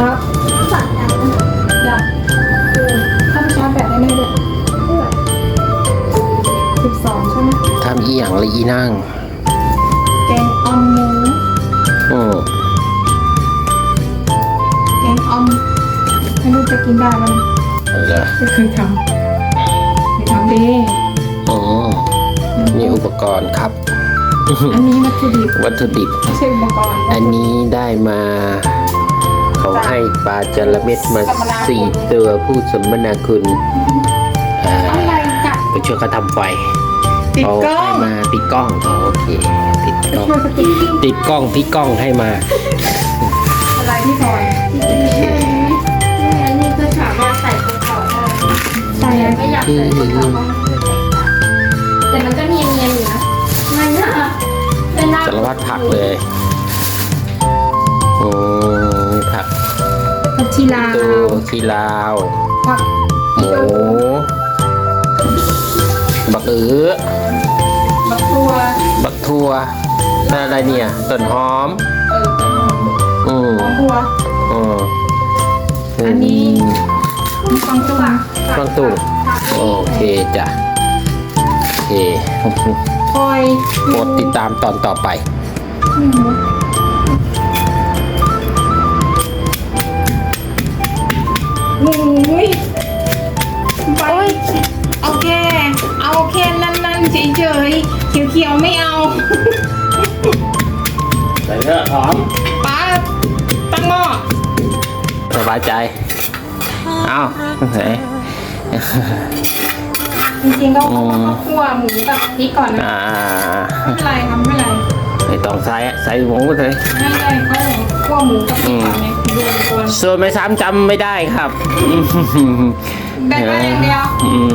ครับสั่งกันอยากถ้าไปชาร์จแบตได้ไหมลูกสิบสองใช่ไหมทำอีหยังเลยอีนั่งแกงออมหมูอืมแกงออมให้ลูกจะกินได้ไหมเอาละไม่เคยทำไม่ทำเด้อืมมีอุปกรณ์ครับ อันนี้วัตถุดิบวัตถุดิบไม่ใช่อุปกรณ์อันนี้ได้มา เขาให้ปลาจระเม็ดมาสี่ตัวผู้สมนาคุณอ่าอะไรกัดไปช่วยเขาทำไฟติดเขากล้อให้งมาติดกล้องอ๋อโอเคติดกล้องช่วยสติกติดกล้องที่กล้องให้มา อะไรที่ซอยอันนี้ก็สามารถใส่ตัวต่อได้ใส่อะไรไม่อยากใส่ตัวต่อเพราะมันคือแตกต่างแต่มันก็เนียนๆอยู่นะมันน่ะเป็นหน้าสารพัดผักเลย ตัวชีลาว ผักหมูบักเอือบักตัวบักทั่วนั่นอะไรเนี่ยต้นหอม เออเป็นหอมอืมหอมบัวอืมอันนี้มีฟังตุ้งฟังตุ่โอเคจ้ะโอเค คอยโปรดติดตามตอนต่อไป อืม เฉยๆเขียวๆไม่เอา ใส่เถอะหอมป้าตั้งหม้อสบายใจ เอาไหนจริงๆก็ต้องคั่วหมูกับพริกก่อนนะอ่าไม่เป็นไรทำไม่เป็นไรไม่ต้องใส่อะใส่หมูเลยไม่ได้เขาคั่วหมูกับพริกก่อนไงรวมตัวส่วนไม่ซ้ำจำไม่ได้ครับแบ่งมาอย่างเดียวอืม